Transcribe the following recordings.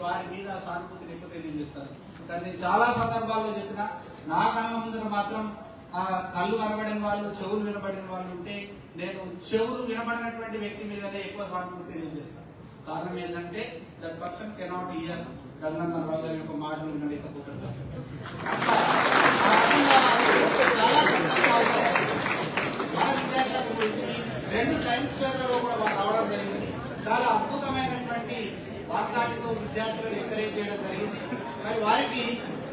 వారి మీద సానుభూతి ఎక్కువ తెలియజేస్తారు కానీ నేను చాలా సందర్భాల్లో చెప్పిన నా కళ్ళ ముందర మాత్రం ఆ కళ్ళు కనబడిన వాళ్ళు చెవులు వినబడిన వాళ్ళు ఉంటే నేను చెవులు వినబడినటువంటి వ్యక్తి మీదనే ఎక్కువ సానుభూతి తెలియజేస్తాను కారణం ఏంటంటే that person cannot hear Ganganna Rao గారి యొక్క మాటలు వినలేకపోతున్నారు. అట్లా మన గురించి రెండు సైన్స్ ఫేర్లలో కూడా రావడం జరిగింది. చాలా అద్భుతమైనటువంటి వాగ్దాటితో విద్యార్థులను ఎంకరేజ్ చేయడం జరిగింది. మరి వారికి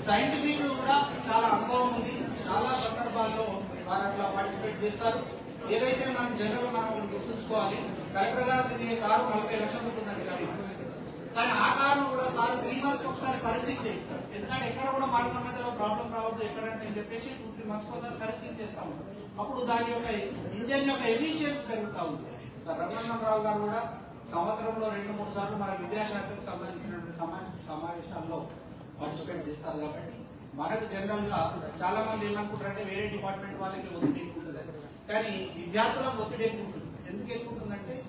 సైంటిఫిక్ కూడా చాలా అనుభవం ఉంది. చాలా సందర్భాల్లో వారు అట్లా పార్టిసిపేట్ చేస్తారు. ఏదైతే మనం జనరల్ మనం గుర్తుంచుకోవాలి కలెక్టర్ గారు దీని కారు నలభై లక్షలు ఉంటుందండి కానీ కానీ ఆ కారును కూడా సార్ త్రీ మంత్స్ ఒకసారి సర్వీసింగ్ చేస్తారు ఎందుకంటే ఎక్కడ కూడా మార్గం మధ్యలో ప్రాబ్లం రావద్దు ఎక్కడంటే అని చెప్పేసి టూ త్రీ మంత్స్ ఒకసారి సర్వీసింగ్ చేస్తా ఉంటారు. అప్పుడు దాని యొక్క ఇంజన్ యొక్క ఎఫిషియన్స్ పెరుగుతూ ఉంది. రఘునందనరావు గారు కూడా సంవత్సరంలో రెండు మూడు సార్లు మన విద్యాశాఖకు సంబంధించినటువంటి సమా- సమావేశాల్లో పార్టిసిపేట్ చేస్తారు కాబట్టి మనకు జనరల్గా చాలా మంది ఏమనుకుంటారంటే వేరే డిపార్ట్మెంట్ వాళ్ళకి ఒత్తిడి ఎక్కువ ఉంటుంది. కానీ విద్యార్థులకు ఒత్తిడి ఎక్కువ ఉంటుంది. ఎందుకు ఎక్కువ ఉంటుందంటే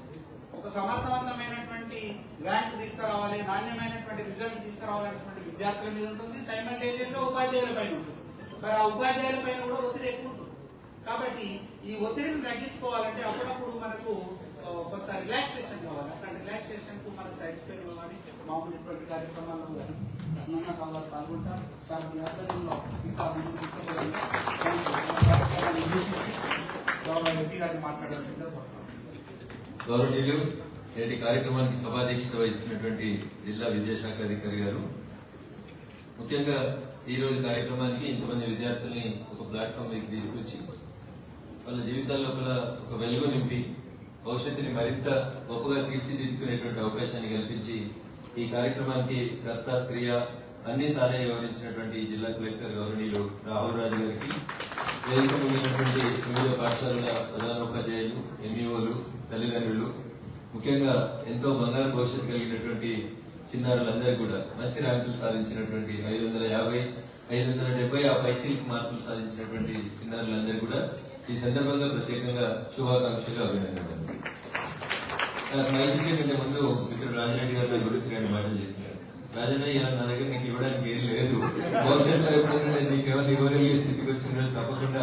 ఒక సమర్థవంతమైనటువంటి ర్యాంక్ తీసుకురావాలి నాణ్యమైనటువంటి రిజల్ట్ తీసుకురావాలనేటువంటి విద్యార్థుల మీద ఉంటుంది. సైమల్టేనియస్ ఉపాధ్యాయుల పైన ఉంటుంది. మరి ఆ ఉపాధ్యాయుల పైన కూడా ఒత్తిడి ఎక్కువ ఉంటుంది. కాబట్టి ఈ ఒత్తిడిని తగ్గించుకోవాలంటే అప్పుడప్పుడు మనకు కొంత రిలాక్సేషన్ కావాలి. అట్లాంటి రిలాక్సేషన్కు మన సైన్స్ ఫేర్లో కానీ మామూలు ఇటువంటి కార్యక్రమాల్లో కానీ నన్న కావాలి పాల్గొంటారు. సార్ మీ ఆధ్వర్యంలో ఇంకా ముందుకు గౌరవ ఎంపీ గారిని గౌరవనీయులు నేటి కార్యక్రమానికి సభాధ్యక్షత వహిస్తున్నటువంటి జిల్లా విద్యాశాఖ అధికారి గారు ముఖ్యంగా ఈ రోజు కార్యక్రమానికి ఇంతమంది విద్యార్థుల్ని ఒక ప్లాట్ఫామ్ మీద తీసుకొచ్చి వాళ్ళ జీవితాల్లో ఒక వెలుగు నింపి భవిష్యత్తుని మరింత గొప్పగా తీర్చిదిద్దుకునేటువంటి అవకాశాన్ని కల్పించి ఈ కార్యక్రమానికి కర్త క్రియ అన్ని తానే వివరించినటువంటి జిల్లా కలెక్టర్ గౌరవనీయులు రాహుల్ రాజు గారికి వేదిక ముందున్నటువంటి వివిధ పాఠశాలల ప్రధానోపాధ్యాయులు ఎంఈఓలు తల్లిదండ్రులు ముఖ్యంగా ఎంతో బంగారు భవిష్యత్తు కలిగినటువంటి చిన్నారులందరూ కూడా మంచి ర్యాంకులు సాధించినటువంటి ఐదు వందల యాభై ఐదు వందల డెబ్బై ఆ పైచీలకు మార్కులు సాధించినటువంటి చిన్నారులందరూ కూడా ఈ సందర్భంగా ప్రత్యేకంగా శుభాకాంక్షలు అభినందనలు. నాకు మైక్ ముందు మిత్రుడు రాజరెడ్డి గారు నా గురించి రెండు మాటలు చెప్పారు. రాజనయ్య నా దగ్గర నీకు ఇవ్వడానికి ఏం లేదు. భవిష్యత్తులో ఎప్పుడైనా నేను నీకు ఇవ్వగలిగే స్థితికి వచ్చిన రోజు తప్పకుండా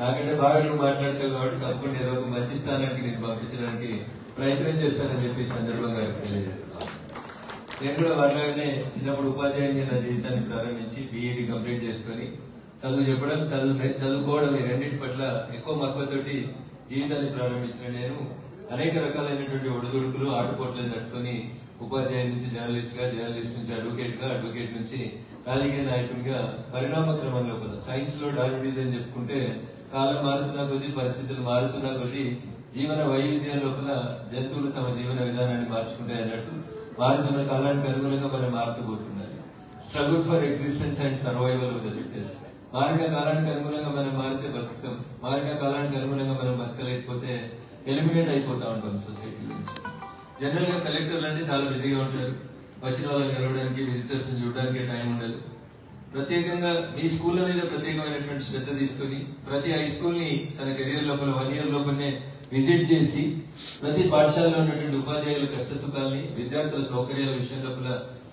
నాకంటే బాగా నువ్వు మాట్లాడతావు కాబట్టి తప్పకుండా ఏదో ఒక మంచి స్థానానికి నేను పంపించడానికి ప్రయత్నం చేస్తానని చెప్పి సందర్భంగా తెలియజేస్తాను. నేను కూడా వాళ్ళగానే చిన్నప్పుడు ఉపాధ్యాయుని నా జీవితాన్ని ప్రారంభించి బీఈడి కంప్లీట్ చేసుకొని చదువు చెప్పడం చదువు చదువుకోవడం ఈ రెండింటి పట్ల ఎక్కువ మక్కువతోటి జీవితాన్ని ప్రారంభించిన నేను అనేక రకాలైనటువంటి ఒడిదుడుకులు ఆటుపోట్లను తట్టుకొని ఉపాధ్యాయుల నుంచి జర్నలిస్ట్గా జర్నలిస్ట్ నుంచి అడ్వకేట్గా అడ్వకేట్ నుంచి రాజకీయ నాయకుడిగా పరిణామ క్రమంలో కూడా సైన్స్లో అని చెప్పుకుంటే కాలం మారుతున్న కొద్దీ పరిస్థితులు మారుతున్న కొద్దీ జీవన వైవిధ్యం లోపల జంతువులు తమ జీవన విధానాన్ని మార్చుకుంటాయి అన్నట్టు మారుతున్న కాలానికి అనుగుణంగా మనం మారుతూపోతున్నారు struggle for existence and survival of the మారిన కాలానికి అనుగుణంగా మనం మారితే బతుకుతాం. మారిన కాలానికి అనుగుణంగా మనం బతకలేకపోతే ఎలిమినేట్ అయిపోతా ఉంటాం సొసైటీ నుంచి. జనరల్గా కలెక్టర్లు అంటే చాలా బిజీగా ఉంటారు. వచ్చిన వాళ్ళని కలవడానికి విజిటర్స్ చూడడానికి టైం ఉండదు. ప్రత్యేకంగా మీ స్కూల్ మీద ప్రత్యేకమైనటువంటి శ్రద్ధ తీసుకొని ప్రతి హై స్కూల్ని తన కెరీర్ లోపల వన్ ఇయర్ లోపలనే విజిట్ చేసి ప్రతి పాఠశాలలో ఉన్నటువంటి ఉపాధ్యాయుల కష్ట సుఖాలని విద్యార్థుల సౌకర్యాల విషయం లోపల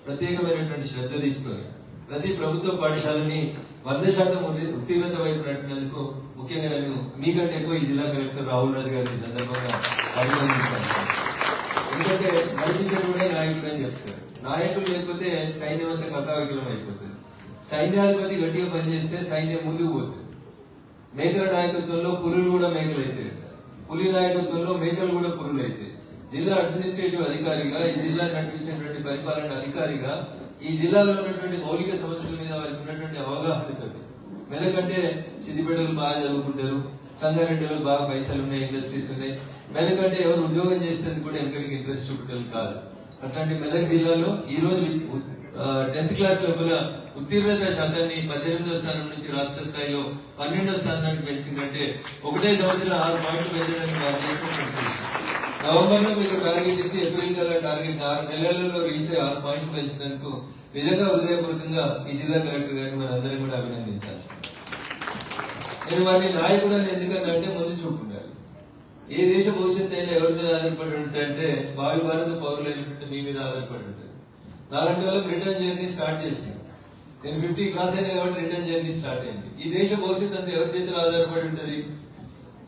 ప్రత్యేకమైనటువంటి శ్రద్ధ తీసుకొని ప్రతి ప్రభుత్వ పాఠశాలని వంద శాతం ఉత్తీర్ణత వైపు నడిపినందుకు ముఖ్యంగా నేను మీకంటే ఎక్కువ ఈ జిల్లా కలెక్టర్ రాహుల్ రాజు గారిని సందర్భంగా అభినందిస్తాను. ఎందుకంటే నడిపించడం కూడా నాయకుడు అని చెప్తారు. నాయకులు లేకపోతే సైన్యం అంతా కకావికలం అయిపోతుంది. సైన్యాధిపతి గట్టిగా పనిచేస్తే సైన్యం ముందుకు పోతుంది. మేకల నాయకత్వంలో పులులు కూడా మేకలు అయితే పులి నాయకత్వంలో మేకలు కూడా పురులు అయితే జిల్లా అడ్మినిస్ట్రేటివ్ అధికారిగా ఈ జిల్లా నడిపించినటువంటి పరిపాలన అధికారిగా ఈ జిల్లాలో ఉన్నటువంటి మౌలిక సమస్యల మీద వారికి ఉన్నటువంటి అవగాహన మెదకంటే సిద్దిపేటలు బాగా చదువుకుంటారు సంగారెడ్డిలో బాగా పైసలు ఉన్నాయి ఇండస్ట్రీస్ ఉన్నాయి. మెదకంటే ఎవరు ఉద్యోగం చేసేందుకు కూడా ఎక్కడికి ఇంట్రెస్ట్ చూపించడం కాదు. అట్లాంటి మెదక్ జిల్లాలో ఈ రోజు టెన్త్ క్లాస్ లోపల ఉత్తీర్ణత శాతాన్ని పద్దెనిమిదో స్థానం నుంచి రాష్ట్ర స్థాయిలో పన్నెండో స్థానానికి పెంచిందంటే ఒకటే సంవత్సరం ఆరు పాయింట్లు పెంచడానికి నవంబర్లో మీరు టార్గెట్ ఇచ్చి ఏప్రిల్ కల్లా టార్గెట్ ఆరు నెలలలో రీచ్ ఆరు పాయింట్లు పెంచినందుకు నిజంగా హృదయపూర్వకంగా ఈ జిల్లా కలెక్టర్ గారిని మనందరం కూడా అభినందించాల్సి నేను వారిని నాయకుడు అని ఎందుకంటే ముందు చూపుండాలి. ఏ దేశ భవిష్యత్తు అయినా ఎవరి మీద ఆధారపడి ఉంటాయంటే భావి భారత పౌరులైనటువంటి మీ మీద ఆధారపడి ఉంటుంది. నాలుగు వాళ్ళకి రిటర్న్ జర్నీ స్టార్ట్ చేసింది. నేను ఫిఫ్టీ క్రాస్ అయినా కాబట్టి రిటర్న్ జర్నీ స్టార్ట్ అయింది. ఈ దేశ భవిష్యత్తు అంతా ఎవరి చేతిలో ఆధారపడి ఉంటుంది?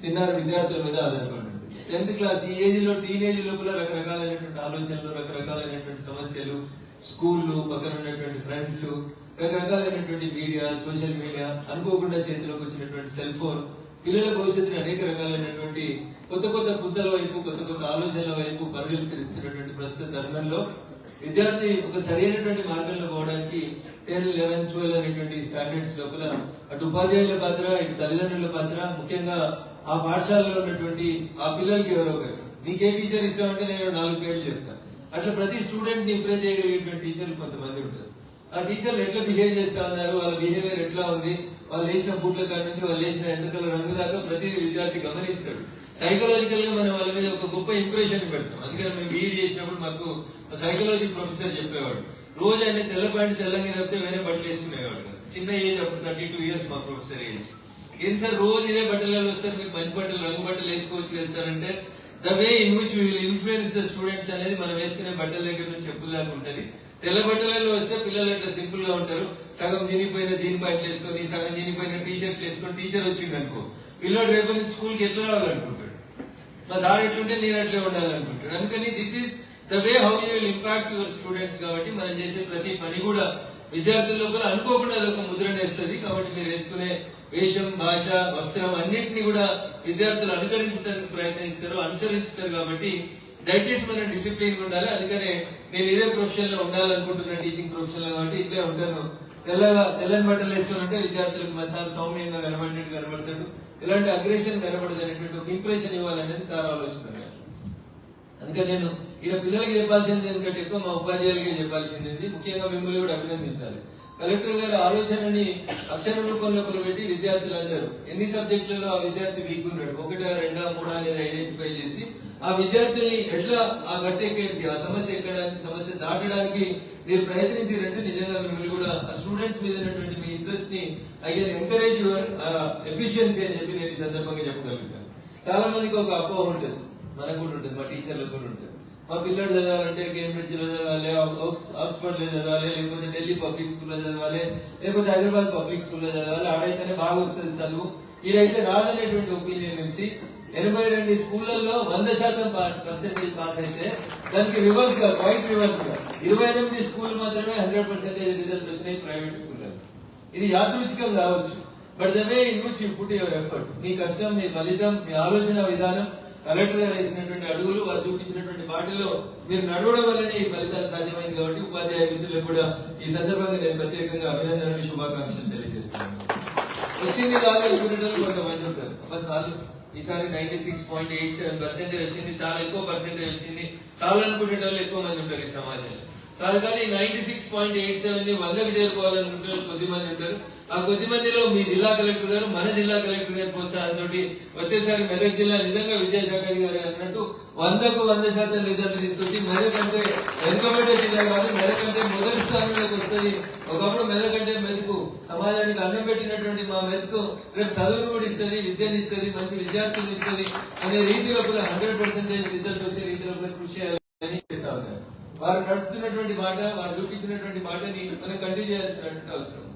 చిన్నారు విద్యార్థుల మీద ఆధారపడి టెన్త్ క్లాస్ ఈ ఏజ్లో టీనేజ్ లోపల రకరకాలైనటువంటి ఆలోచనలు రకరకాలైనటువంటి సమస్యలు స్కూళ్ళు పక్కన ఉన్నటువంటి ఫ్రెండ్స్ రకరకాలైనటువంటి మీడియా సోషల్ మీడియా అనుకోకుండా చేతిలోకి వచ్చినటువంటి సెల్ ఫోన్ పిల్లల భవిష్యత్తుని అనేక రకాలైనటువంటి కొత్త కొత్త బుద్ధల వైపు కొత్త కొత్త ఆలోచనల వైపు పరిగెత్తిస్తున్నటువంటి ప్రస్తుత తరుణంలో విద్యార్థి ఒక సరైనటువంటి మార్గంలో పోవడానికి టెన్ లెవెన్ ట్వెల్వ్ అనేటువంటి స్టాండర్డ్స్ లోపల అటు ఉపాధ్యాయుల పాత్ర ఇటు తల్లిదండ్రుల పాత్ర ముఖ్యంగా ఆ పాఠశాలలో ఉన్నటువంటి ఆ పిల్లలకి ఎవరో ఒకరు. నీకే టీచర్ ఇష్టం అంటే నేను నాలుగు పేర్లు చెప్తాను అట్లా ప్రతి స్టూడెంట్ని ఇంప్రెస్ చేయగలిగినటువంటి టీచర్లు కొంతమంది ఉంటారు. ఆ టీచర్లు ఎట్లా బిహేవ్ చేస్తా ఉన్నారు? వాళ్ళ బిహేవియర్ ఎట్లా ఉంది? వాళ్ళు వేసిన బూట్ల కాడి నుంచి వాళ్ళు వేసిన ఎంట్రుకల రంగు దాకా ప్రతి విద్యార్థి గమనిస్తాడు. సైకలాజికల్గా మనం వాళ్ళ మీద ఒక గొప్ప ఇంప్రెషన్ పెడతాం. అందుకని మేము బీఈడి చేసినప్పుడు మాకు సైకాలజీ ప్రొఫెసర్ చెప్పేవాడు. రోజు ఆయన తెల్ల ప్యాంట్ తెల్లంగా చెప్తే వేరే బట్టలు వేసుకునేవాడు చిన్న ఏజ్ అప్పుడు థర్టీ టూ ఇయర్స్ మా ప్రొఫెసర్ ఏజ్ ఏం సార్ రోజు ఇదే బట్టలలో వస్తారు మీకు మంచి బట్టలు రంగు బట్టలు వేసుకోవచ్చు కదా సార్ అంటే the way in which will influence the students అనేది మనం వేసుకునే బట్టల దగ్గర నుంచి చెప్పుల దాకా తెల్ల బట్టలలో వస్తే పిల్లలు అట్లా సింపుల్గా ఉంటారు. సగం దీనిపోయిన దీని ప్యాంట్లు వేసుకొని సగం దీనిపోయిన టీ షర్ట్లు వేసుకొని టీచర్ వచ్చింది అనుకో పిల్లలు రేపు నుంచి స్కూల్కి ఎట్లా రావాలనుకుంటాడు? మా సార్ ఎట్లుంటే నేను అట్లే ఉండాలనుకుంటాడు. అందుకని this is the way how you will impact your students కాబట్టి మనం చేసే ప్రతి పని కూడా విద్యార్థుల లోపల అనుకోకుండా అదొక ముద్రణ వేస్తుంది కాబట్టి మీరు వేసుకునే వేషం భాష వస్త్రం అన్నింటినీ కూడా విద్యార్థులు అనుకరించడానికి ప్రయత్నిస్తారు అనుసరిస్తారు కాబట్టి దయచేసి మనం డిసిప్లిన్ ఉండాలి. అందుకనే నేను ఇదే ప్రొఫెషన్లో ఉండాలనుకుంటున్నా టీచింగ్ ప్రొఫెషన్లో కాబట్టి ఇట్లే ఉంటాను. తెల్లగా తెల్లని బట్టలు వేసుకుంటే విద్యార్థులకు మా సార్ సౌమ్యంగా కనబడినట్టు కనబడతాడు. ఇలాంటి అగ్రెషన్ కనబడదు అనేటువంటి ఒక ఇంప్రెషన్ ఇవ్వాలనేది సార్ ఆలోచన. అందుకని నేను ఇక్కడ పిల్లలకి చెప్పాల్సింది ఎందుకంటే ఎక్కువ మా ఉపాధ్యాయులకి చెప్పాల్సింది. ముఖ్యంగా మిమ్మల్ని కూడా అభినందించాలి. కలెక్టర్ గారి ఆలోచనని అక్షర రూపంలో పెట్టి విద్యార్థులందరూ ఎన్ని సబ్జెక్టులలో ఆ విద్యార్థి వీక్ ఉన్నాడు? ఒకటా రెండా మూడా అనేది ఐడెంటిఫై చేసి ఆ విద్యార్థుల్ని ఎట్లా ఆ గట్టెక్కేటి ఆ సమస్య ఎక్కడానికి సమస్య దాటడానికి మీరు ప్రయత్నించారంటే నిజంగా మిమ్మల్ని కూడా ఆ స్టూడెంట్స్ మీద ఉన్నటువంటి మీ ఇంట్రెస్ట్ని అయ్యే ఎంకరేజ్ యువర్ ఎఫిషియన్సీ అని చెప్పి నేను ఈ సందర్భంగా చెప్పగలుగుతాను. చాలా మందికి ఒక అపోహ ఉంటుంది. మనకు కూడా ఉంటుంది. మా టీచర్లకు కూడా ఉంటుంది. మా పిల్లడు చదవాలంటే కేంబ్రిడ్జ్లో చదవాలి ఆక్స్ఫర్డ్లో చదవాలి లేకపోతే ఢిల్లీ పబ్లిక్ స్కూల్లో చదవాలి లేకపోతే హైదరాబాద్ పబ్లిక్ స్కూల్లో చదవాలి. ఆడైతేనే బాగా వస్తుంది చదువు. ఈడైతే రాదనేటువంటి ఒపీనియన్ నుంచి ఎనభై రెండు స్కూళ్ళల్లో వంద శాతం పర్సెంటేజ్ పాస్ అయితే దానికి రివర్స్గా క్వైట్ రివర్స్గా ఇరవై ఎనిమిది స్కూల్ మాత్రమే హండ్రెడ్ పర్సెంటేజ్ రిజల్ట్ వచ్చినాయి ప్రైవేట్ స్కూల్లో ఇది యాదృచ్ఛికం కావచ్చు. But the way in which you put your effort మీ కష్టం మీ ఫలితం మీ ఆలోచన విధానం కలెక్టర్ గారు వేసినటువంటి అడుగులు వారు చూపించినటువంటి వాటిలో మీరు నడవడం వల్లనే ఈ ఫలితాలు సాధ్యమైంది కాబట్టి ఉపాధ్యాయ విధులకు కూడా ఈ సందర్భంగా నేను ప్రత్యేకంగా అభినందనలు శుభాకాంక్షలు తెలియజేస్తాను వచ్చింది కాదు అనుకునేటప్పుడు కొంతమంది ఉంటారు. బస్ చాలు ఈసారి ninety six point eight seven percentage వచ్చింది చాలా ఎక్కువ పర్సెంటేజ్ వచ్చింది. చాలా అనుకునే వాళ్ళు ఎక్కువ మంది ఉంటారు ఈ సమాజంలో. కాదు కానీ నైన్టీ సిక్స్ పాయింట్ ఎయిట్ సెవెన్ని వందకు చేరుకోవాలనుకుంటే వాళ్ళు కొద్ది మంది ఉంటారు. ఆ కొద్ది మందిలో మీ జిల్లా కలెక్టర్ గారు మన జిల్లా కలెక్టర్ గారి ప్రోత్సాహంతో వచ్చేసరికి మెదక్ జిల్లా నిజంగా విద్యాశాఖ అధికారి అన్నట్టు వందకు వంద శాతం రిజల్ట్ తీసుకొచ్చి మెదక్ అంటే వెనుకబడే జిల్లా కాదు మెదక్ అంటే మొదటి స్థానంలోకి వస్తుంది. ఒకప్పుడు మెదక్ అంటే మెదకు సమాజానికి అన్నం పెట్టినటువంటి మా మెదకు రేపు చదువును కూడా ఇస్తుంది విద్యను ఇస్తుంది మంచి విద్యార్థులు ఇస్తుంది అనే రీతిలో హండ్రెడ్ పర్సెంటేజ్ రిజల్ట్ వచ్చే రీతిలో కూడా కృషి చేయాలని చేస్తా ఉన్నారు. వారు నడుపుతున్నటువంటి మాట వారు చూపించినటువంటి మాటని మనం కంటిన్యూ చేయాల్సినటువంటి అవసరం.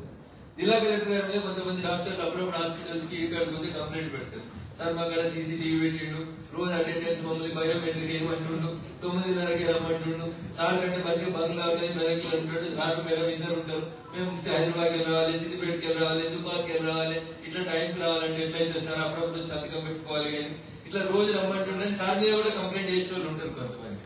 జిల్లా కలెక్టర్ గారి మీద కొంతమంది డాక్టర్లు అప్పుడప్పుడు హాస్పిటల్స్కి ఇక్కడికి పోతే కంప్లైంట్ పెడతారు. సార్ మాకు సీసీటీవీ పెట్టిండు. రోజు అటెండెన్స్ మమ్మల్ని బయోమెట్రిక్ ఏమంటుండు. తొమ్మిదిన్నరకి రమ్మంటుండు. సార్ కంటే మంచిగా బంగ్లా ఉన్నది మెదక్లు అంటాడు. సార్ మేడం ఇద్దరు ఉంటారు. మేము హైదరాబాద్కి రావాలి సిద్దిపేటకి వెళ్ళి రావాలి వెళ్ళాలి. వెళ్ళి రావాలి ఇట్లా టైంకి రావాలంటే ఎట్లయితే సార్ అప్పుడప్పుడు సంతకం పెట్టుకోవాలి కానీ ఇట్లా రోజు రమ్మంటుండని సార్ మీద కూడా కంప్లైంట్ చేసిన వాళ్ళు ఉంటారు కొంతమంది.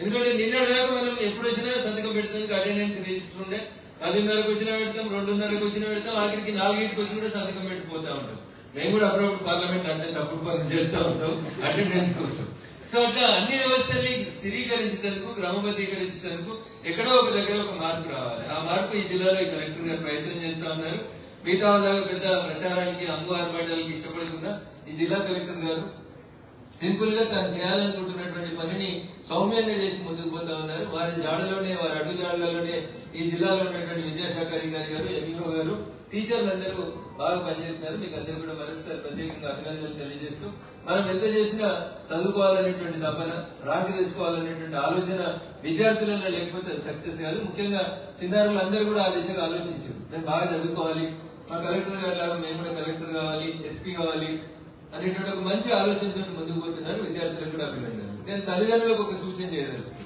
ఎందుకంటే నిన్న దాకా మనం ఎప్పుడు వచ్చినా సంతకం పెడుతుంది అటెండెన్స్ రిజిస్టర్ ఉండే పదిన్నరకు వచ్చినా పెడతాం రెండున్నరకు వచ్చినా పెడతాం ఆఖరికి నాలుగింటికి వచ్చి కూడా సంతకం పెట్టిపోతా ఉంటాం. మేము కూడా అప్పుడప్పుడు పార్లమెంట్ అంటే తప్పుడు పనులు చేస్తూ ఉంటాం అటెండెన్స్ కోసం. సో అట్లా అన్ని వ్యవస్థల్ని స్థిరీకరించేందుకు క్రమబద్ధీకరించేందుకు ఎక్కడో ఒక దగ్గర ఒక మార్పు రావాలి. ఆ మార్పు ఈ జిల్లాలో కలెక్టర్ గారు ప్రయత్నం చేస్తా ఉన్నారు. మిగతా వాళ్ళ పెద్ద ప్రచారానికి అంగు ఆర్భాటాలకు ఇష్టపడకుండా ఈ జిల్లా కలెక్టర్ గారు సింపుల్గా తను చేయాలనుకుంటున్నటువంటి పనిని సౌమ్యంగా చేసి ముందుకు పోతా ఉన్నారు. వారి జాడలోనే వారి అడుగు జాడలలోనే ఈ జిల్లాలో ఉన్నటువంటి విద్యాశాఖ అధికారి గారు ఎంఈఓ గారు టీచర్లు అందరూ బాగా పనిచేస్తున్నారు. మీకు అందరూ కూడా మరొకసారి ప్రత్యేకంగా అభినందనలు తెలియజేస్తూ మనం ఎంత చేసినా చదువుకోవాలనేటువంటి తపన రాక తెచ్చుకోవాలనేటువంటి ఆలోచన విద్యార్థులలో లేకపోతే సక్సెస్ కాదు. ముఖ్యంగా చిన్నారులు అందరూ కూడా ఆ దిశగా ఆలోచించారు. మేము బాగా చదువుకోవాలి. మా కలెక్టర్ గారు లాగా మేము కూడా కలెక్టర్ కావాలి ఎస్పీ కావాలి. అనేటువంటి ఒక మంచి ఆలోచనతో ముందుకు పోతున్నారు విద్యార్థులకు కూడా అభినందనలు. నేను తల్లిదండ్రులకు ఒక సూచన చేయదలుచుకున్నాను